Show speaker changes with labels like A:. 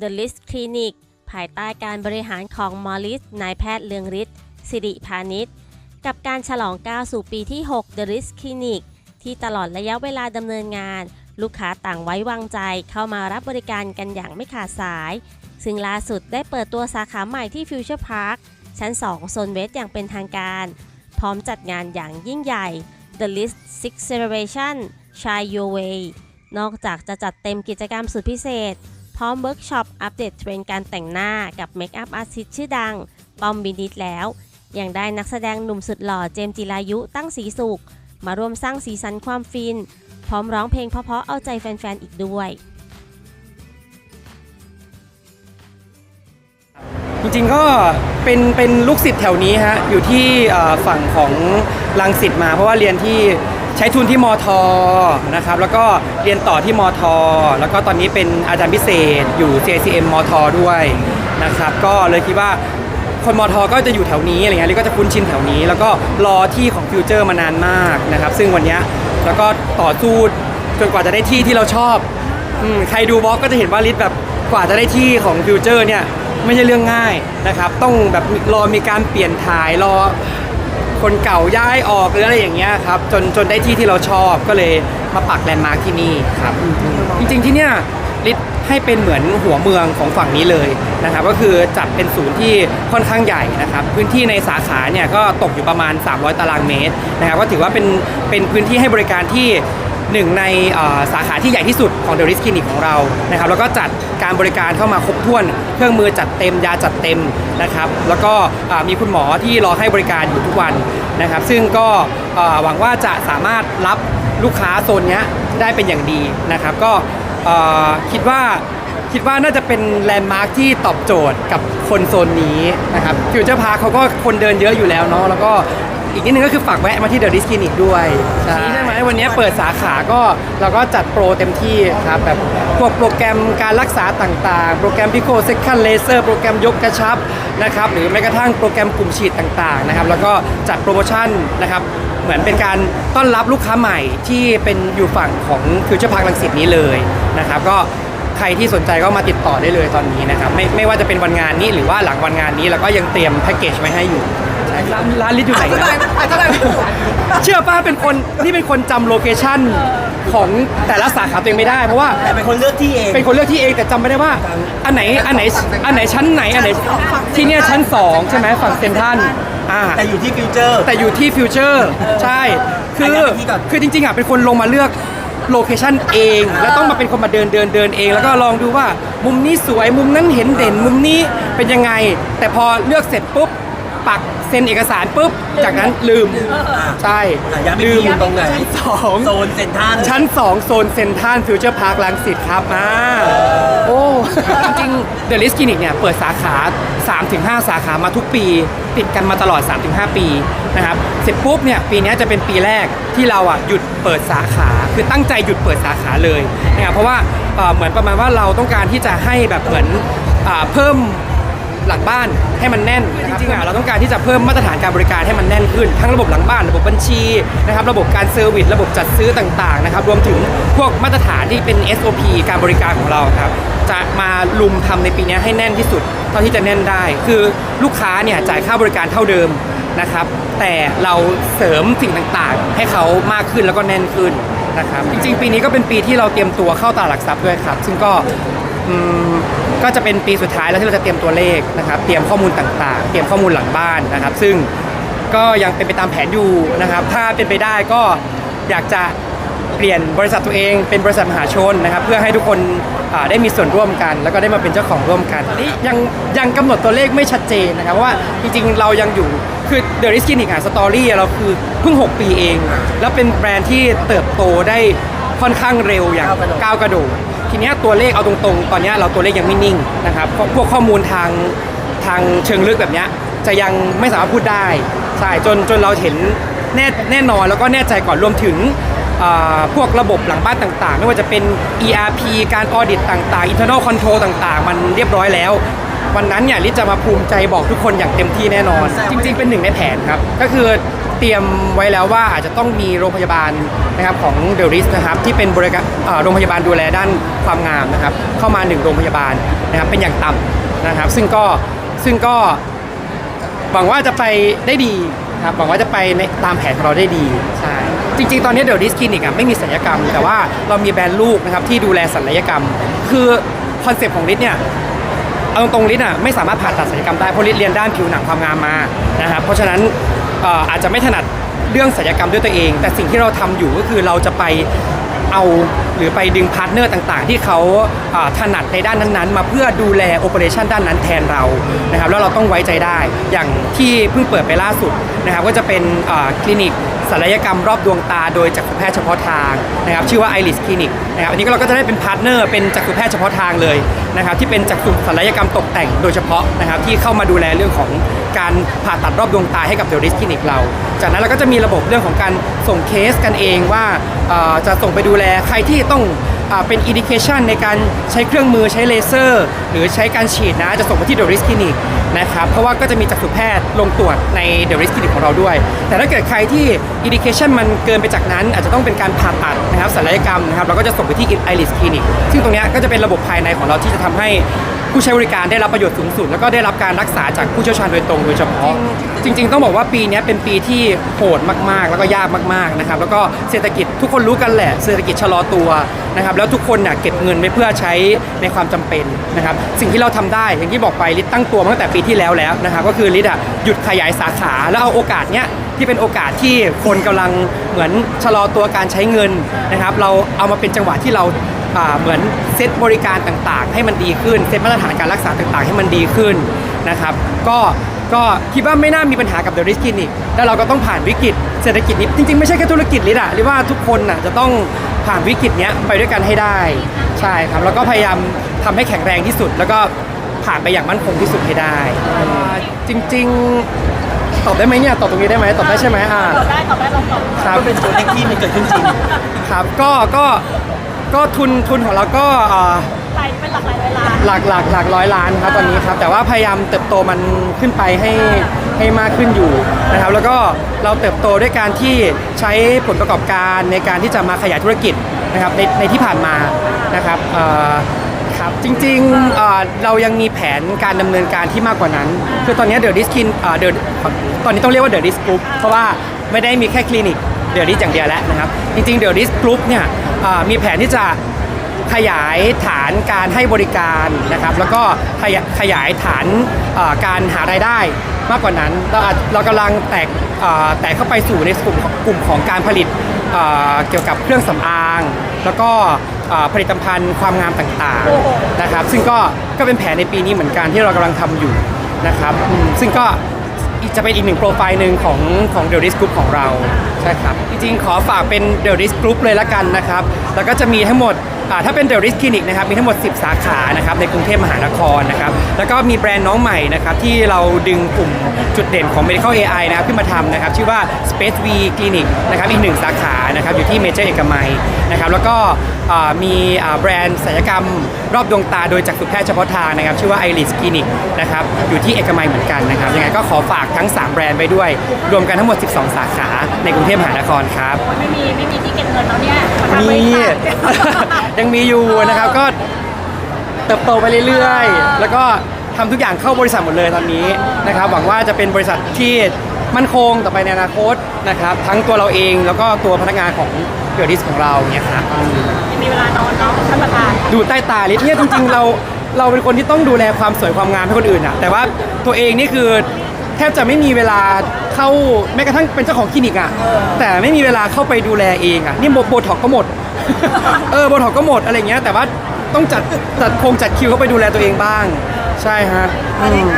A: The List Clinic ภายใต้การบริหารของมอลิสนายแพทย์เลืองฤทธิ์สิริพานิชกับการฉลองก้าวสู่ปีที่ 6 The List Clinic ที่ตลอดระยะเวลาดำเนินงาน ลูกค้าต่างไว้วางใจเข้ามารับบริการกันอย่างไม่ขาดสาย ซึ่งล่าสุดได้เปิดตัวสาขาใหม่ที่ Future Park ชั้น 2 โซนเวสอย่างเป็นทางการ พร้อมจัดงานอย่างยิ่งใหญ่ The List Six Celebration Shine Your Way นอกจากจะจัดเต็มกิจกรรมสุดพิเศษ พร้อมเวิร์กช็อปอัปเดตเทรนด์การแต่งหน้ากับเมคอัพอาร์ติสชื่อดังป้อมบินิดแล้ว ยังได้นักแสดงหนุ่มสุดหล่อเจมจิรายุตั้งสีสุข มาร่วมสร้างสีสันความฟิน พร้อมร้องเพลงเพราะๆเอาใจแฟนๆอีกด้วย
B: จริงๆก็เป็นเป็นลูกศิษย์แถวนี้ฮะอยู่ที่ฝั่งของลังสิตมาเพราะว่าเรียนที่ ใช้ทุนที่มทนะครับแล้วก็เรียนต่อที่มท แล้วก็ตอนนี้เป็นอาจารย์พิเศษอยู่ CICM มทด้วยนะครับก็เลยคิดว่าคนมทก็จะอยู่แถวนี้อะไรเงี้ยเลยก็จะคุ้นชินแถวนี้ แล้วก็รอที่ของฟิวเจอร์มานานมากนะครับ ซึ่งวันนี้แล้วก็ต่อสู้จนกว่าจะได้ที่ที่เราชอบอใครดูบล็อกก็จะเห็นว่าลิศแบบกว่าจะได้ที่ของฟิวเจอร์เนี่ยไม่ใช่เรื่องง่ายนะครับ ต้องแบบรอมีการเปลี่ยนถ่ายรอ คนเก่าย้ายออกหรืออะไรอย่างเงี้ยครับจนจนได้ที่ที่เราชอบก็เลยมาปักแลนด์มาร์คที่นี่ครับ จริงๆที่เนี่ยลิศให้เป็นเหมือนหัวเมืองของฝั่งนี้เลยนะครับ ก็คือจัดเป็นศูนย์ที่ค่อนข้างใหญ่นะครับ พื้นที่ในสาขาเนี่ยก็ตกอยู่ประมาณ 300 ตารางเมตรนะครับ ก็ถือว่าเป็นเป็นพื้นที่ให้บริการที่ หนึ่งในสาขาที่ใหญ่ที่สุดของ The Risk Clinic ของเรานะครับแล้วก็จัดการบริการเข้ามาครบถ้วน เครื่องมือจัดเต็มยาจัดเต็มนะครับ แล้วก็มีคุณหมอที่รอให้บริการอยู่ทุกวันนะครับ ซึ่งก็หวังว่าจะสามารถรับลูกค้าโซนนี้ได้เป็นอย่างดีนะครับ ก็คิดว่าคิดว่าน่าจะเป็นแลนด์มาร์คที่ตอบโจทย์กับคนโซนนี้นะครับฟิวเจอร์พาร์คเขาก็คนเดินเยอะอยู่แล้วเนาะแล้วก็อีกนิดนึงก็คือฝากแวะมาที่เดอะดิสคลินิกด้วยใช่ไหม วันนี้เปิดสาขาก็เราก็จัดโปรเต็มที่ครับแบบพวกโปรแกรมการรักษาต่างๆ โปรแกรมพิโคเซคันเลเซอร์โปรแกรมยกกระชับนะครับหรือแม้กระทั่งโปรแกรมกลุ่มฉีดต่างๆนะครับแล้วก็จัดโปรโมชั่นนะครับเหมือนเป็นการต้อนรับลูกค้าใหม่ที่เป็นอยู่ฝั่งของฟิวเจอร์พาร์คลังสิตนี้เลยนะครับก็ใครที่สนใจก็มาติดต่อได้เลยตอนนี้นะครับไม่ไม่ว่าจะเป็นวันงานนี้หรือว่าหลังวันงานนี้เราก็ยังเตรียมแพ็กเกจไว้ให้อยู่ใช่ร้านร้านลิศอยู่ไหนนะ เชื่อป้าเป็นคนนี่เป็นคนจำโลเคชั่นของแต่ละสาขาตัวเองไม่ได้เพราะว่า
C: แต่เป็นคนเลือกที่เอง
B: เป็นคนเลือกที่เองแต่จำไม่ได้ว่า อันไหนอันไหนอันไหนชั้นไหนอันไหนที่เนี่ยชั้น 2 ใช่ไหมฝั่งเซนทรันอ่า
C: แต่อยู่ที่ฟิวเจอร์
B: แต่อยู่ที่ฟิวเจอร์ใช่ คือ
C: ย้ายไปที่ก่อน
B: คือจริงๆอะเป็นคนลงมาเลือกโลเคชั่นเอง แล้วต้องมาเป็นคนมาเดินเดินเดินเอง แล้วก็ลองดูว่ามุมนี้สวยมุมนั้นเห็นเด่นมุมนี้เป็นยังไง แต่พอเลือกเสร็จปุ๊บปัก เซ็นเอกสารปุ๊บ จากนั้นลืม ใช่
C: อะย้ายไป
B: ลื
C: ที่
B: ม
C: ตรงไหน
B: สอง
C: โซนเซ็นทรัล
B: ชั้น 2 โซนเซ็นทรัลฟิวเจอร์พาร์คลังสิตครับอ่าโอ้ จริงๆ The List Clinic เนี่ย เปิดสาขา 3-5 สาขามาทุกปี ติดกันมาตลอด 3-5 ปีนะครับ เสร็จปุ๊บเนี่ย ปีเนี้ยจะเป็นปีแรกที่เราอะหยุดเปิดสาขา คือตั้งใจหยุดเปิดสาขาเลยนะครับเพราะว่าเอ่อเหมือนประมาณว่าเราต้องการที่จะให้แบบเหมือนอ่าเพิ่ม หลังบ้านให้มันแน่นจริงๆอะเราต้องการที่จะเพิ่มมาตรฐานการบริการให้มันแน่นขึ้น ทั้งระบบหลังบ้านระบบบัญชีนะครับระบบการเซอร์วิสระบบจัดซื้อต่างๆนะครับรวมถึงพวกมาตรฐานที่เป็น SOP การบริการของเราครับจะมาลุมทำในปีนี้ให้แน่นที่สุด เท่าที่จะแน่นได้ คือลูกค้าเนี่ยจ่ายค่าบริการเท่าเดิมนะครับ แต่เราเสริมสิ่งต่างๆ ให้เขามากขึ้นแล้วก็แน่นขึ้นนะครับจริงๆ ปีนี้ก็เป็นปีที่เราเตรียมตัวเข้าตลาดหลักทรัพย์ด้วยครับ ซึ่งก็ อืมก็จะเป็นปีสุดท้ายแล้วที่เราจะเตรียมตัวเลขนะครับ เตรียมข้อมูลต่างๆ เตรียมข้อมูลหลังบ้านนะครับ ซึ่งก็ยังเป็นไปตามแผนอยู่นะครับ ถ้าเป็นไปได้ก็อยากจะเปลี่ยนบริษัทตัวเองเป็นบริษัทมหาชนนะครับ เพื่อให้ทุกคนอ่าได้มีส่วนร่วมกัน แล้วก็ได้มาเป็นเจ้าของร่วมกันตอนนี้ยังยังกำหนดตัวเลขไม่ชัดเจนนะครับเพราะว่าจริงๆเรายังอยู่คือ The Risk Clinic อะสตอรี่เราคือเพิ่ง 6 ปีเอง แล้วเป็นแบรนด์ที่เติบโตได้ ค่อนข้างเร็วอย่างก้าวกระโดดทีเนี้ยตัวเลขเอาตรงๆ ตอนเนี้ยเราตัวเลขยังไม่นิ่งนะครับเพราะพวกข้อมูลทางทางเชิงลึกแบบเนี้ยจะยังไม่สามารถพูดได้ใช่จนจนเราเห็นแน่แน่นอนแล้วก็แน่ใจก่อนรวมถึงอ่าพวกระบบหลังบ้านต่างๆ ไม่ว่าจะเป็น ERP การออดิตต่างๆ internal control ต่างๆ มันเรียบร้อยแล้ว วันนั้นเนี่ยลิศจะมาภูมิใจบอกทุกคนอย่างเต็มที่แน่นอน จริง ๆ เป็นหนึ่งในแผนครับ ก็คือ เตรียมไว้แล้วว่าอาจจะต้องมีโรงพยาบาลนะครับของเดลิสนะครับที่เป็นบริการโรงพยาบาลดูแลด้านความงามนะครับเข้ามาหนึ่งโรงพยาบาลนะครับเป็นอย่างต่ำนะครับ ซึ่งก็ซึ่งก็หวังว่าจะไปได้ดีครับหวังว่าจะไปในตามแผนของเราได้ดีใช่จริงๆ ตอนนี้เดี๋ยวดิสคลินิกอะไม่มีศัลยกรรม แต่ว่าเรามีแบรนด์ลูกนะครับที่ดูแลศัลยกรรม คือคอนเซปต์ของลิศเนี่ยเอาตรงๆลิศอะไม่สามารถผ่าตัดศัลยกรรมได้เพราะลิศเรียนด้านผิวหนังความงามมานะครับเพราะฉะนั้น อาจจะไม่ถนัดเรื่องศัลยกรรมด้วยตัวเอง แต่สิ่งที่เราทำอยู่ก็คือเราจะไปเอาหรือไปดึงพาร์ทเนอร์ต่างๆ ที่เขาาถนัดในด้านนั้นๆ มาเพื่อดูแลโอเปอเรชันด้านนั้นแทนเรานะครับแล้วเราต้องไว้ใจได้อย่างที่เพิ่งเปิดไปล่าสุดนะครับก็จะเป็นคลินิกศัลยกรรมรอบดวงตาโดยจักษุแพทย์เฉพาะทางนะครับชื่อว่า Iris Clinic นะครับอันนี้เราก็จะได้เป็นพาร์ทเนอร์เป็นจักษุแพทย์เฉพาะทางเลยนะครับที่เป็นจักษุศัลยกรรมตกแต่งโดยเฉพาะนะครับที่เข้ามาดูแลเรื่องของ การผ่าตัดรอบดวงตาให้กับเดลิสคลินิกเรา จากนั้นเราก็จะมีระบบเรื่องของการส่งเคสกันเองว่าจะส่งไปดูแลใครที่ต้องเป็นอินดิเคชันในการใช้เครื่องมือใช้เลเซอร์ หรือใช้การฉีดนะ จะส่งไปที่เดลิสคลินิกนะครับเพราะว่าก็จะมีจักษุแพทย์ลงตรวจในเดลิสคลินิกของเราด้วย แต่ถ้าเกิดใครที่อินดิเคชันมันเกินไปจากนั้น อาจจะต้องเป็นการผ่าตัดนะครับศัลยกรรมนะครับเราก็จะส่งไปที่ไอริสคลินิกซึ่งตรงนี้ก็จะเป็นระบบภายในของเราที่จะทำให้ ผู้ใช้บริการได้รับประโยชน์สูงสุด แล้วก็ได้รับการรักษาจากผู้เชี่ยวชาญโดยตรงโดยเฉพาะ จริง ๆ ต้องบอกว่าปีนี้เป็นปีที่โหดมากๆ แล้วก็ยากมากๆนะครับแล้วก็เศรษฐกิจทุกคนรู้กันแหละ เศรษฐกิจชะลอตัวนะครับแล้วทุกคนน่ะเก็บเงินไว้เพื่อใช้ในความจำเป็นนะครับสิ่งที่เราทำได้อย่างที่บอกไปลิศตั้งตัวตั้งแต่ปีที่แล้วแล้วนะครับก็คือลิศอะหยุดขยายสาขาแล้วเอาโอกาสเนี้ยที่เป็นโอกาสที่คนกำลังเหมือนชะลอตัวการใช้เงินนะครับ เราเอามาเป็นจังหวะที่เรา เหมือนเซตบริการต่างๆ ให้มันดีขึ้นเซตมาตรฐานการรักษาต่างๆ ให้มันดีขึ้นนะครับก็ก็คิดว่าไม่น่ามีปัญหากับ The Risk Clinic แล้วเราก็ต้องผ่านวิกฤตเศรษฐกิจนี้จริงๆ ไม่ใช่แค่ธุรกิจลิดอะหรือว่าทุกคนน่ะจะต้องผ่านวิกฤตเนี้ยไปด้วยกันให้ได้ ใช่ครับ แล้วก็พยายามทำให้แข็งแรงที่สุด แล้วก็ผ่านไปอย่างมั่นคงที่สุดให้ได้อ่าจริง ๆ ตอบได้ไหมเนี่ยตอบตรงนี้ได้ไหมตอบได้ใช่ไหมอ่า
D: ตอบได้ตอบได้ลองตอบ
B: ครับ
C: ก็เป็นตัวเลขที่มันเกิดขึ้นจริง
B: ครับก็ก็ ก็ทุนทุนของเราก็อ่า
D: ไปเป็นหลักหลายล้าน
B: หลักหลักหลักร้อยล้านครับตอนนี้ครับแต่ว่าพยายามเติบโตมันขึ้นไปให้ให้มากขึ้นอยู่นะครับ แล้วก็เราเติบโตด้วยการที่ใช้ผลประกอบการในการที่จะมาขยายธุรกิจนะครับในในที่ผ่านมานะครับเอ่อครับจริงๆเอ่อเรายังมีแผนการดำเนินการที่มากกว่านั้น คือตอนนี้เดอะดิสคินเดอะตอนนี้ต้องเรียกว่าเดอะดิสกรุ๊ปเพราะว่าไม่ได้มีแค่คลินิก เดอะดิสอย่างเดียวแล้วนะครับ จริงๆเดอะดิสกรุ๊ปเนี่ยมีแผนที่จะขยายฐานการให้บริการนะครับ แล้วก็ขยขยายฐานการหารายได้มากกว่านั้น เราเรากำลังแตกเอ่อแตกเข้าไปสู่ในกลุ่มกลุ่มของการผลิตเเกี่ยวกับเครื่องสำอาง แล้วก็ผลิตภัณฑ์ความงามต่างๆนะครับ ซึ่งก็ก็เป็นแผนในปีนี้เหมือนกันที่เรากำลังทำอยู่นะครับ ซึ่งก็ จะเป็นอีกหนึ่งโปรไฟล์หนึ่งของของเดลิสกรุ๊ปของเรา ใช่ครับ จริงๆ ขอฝากเป็นเดลิสกรุ๊ปเลยละกันนะครับ แล้วก็จะมีทั้งหมด ถ้าเป็นเดลิสคลินิกนะครับมีทั้งหมด 10 สาขานะครับในกรุงเทพมหานครนะครับแล้วก็มีแบรนด์น้องใหม่นะครับที่เราดึงกลุ่มจุดเด่นของ Medical AI นะครับขึ้นมาทำนะครับชื่อว่า Space V Clinic นะครับอีกหนึ่งสาขานะครับอยู่ที่เมเจอร์เอกมัยนะครับแล้วก็อ่ามีอ่าแบรนด์ศัลยกรรมรอบดวงตาโดยจักษุแพทย์เฉพาะทางนะครับชื่อว่า Iris Clinic นะครับอยู่ที่เอกมัยเหมือนกันนะครับยังไงก็ขอฝากทั้ง 3 แบรนด์ไปด้วย รวมกันทั้งหมด 12 สาขาในกรุงเทพมหานครครับ
D: ไม่มีไม่มีที่เก็บเงินแล้วเนี่ยขอทำบ
B: มี
D: ริษัท
B: ยังมีอยู่นะครับก็เติบโตไปเรื่อยๆ แล้วก็ทำทุกอย่างเข้าบริษัทหมดเลยตอนนี้นะครับหวังว่าจะเป็นบริษัทที่มั่นคงต่อไปในอนาคตนะครับทั้งตัวเราเองแล้วก็ตัวพนักงานของเดอะดิสของเราเนี่ยครับอืม
D: ยังมีเวลานอนเนาะท่านประธาน
B: ดูใต้ตาลิศเนี่ยจริงๆเราเราเป็นคนที่ต้องดูแลความสวยความงามให้คนอื่นอะแต่ว่าตัวเองนี่คือแทบจะไม่มีเวลาเข้าแม้กระทั่งเป็นเจ้าของคลินิกอะแต่ไม่มีเวลาเข้าไปดูแลเองอะนี่โบโบท็อกก็หมด เออโบท็อกก็หมดอะไรเงี้ยแต่ว่าต้องจัดจัดคงจัดคิวเข้าไปดูแลตัวเองบ้าง ใช่ฮะอืม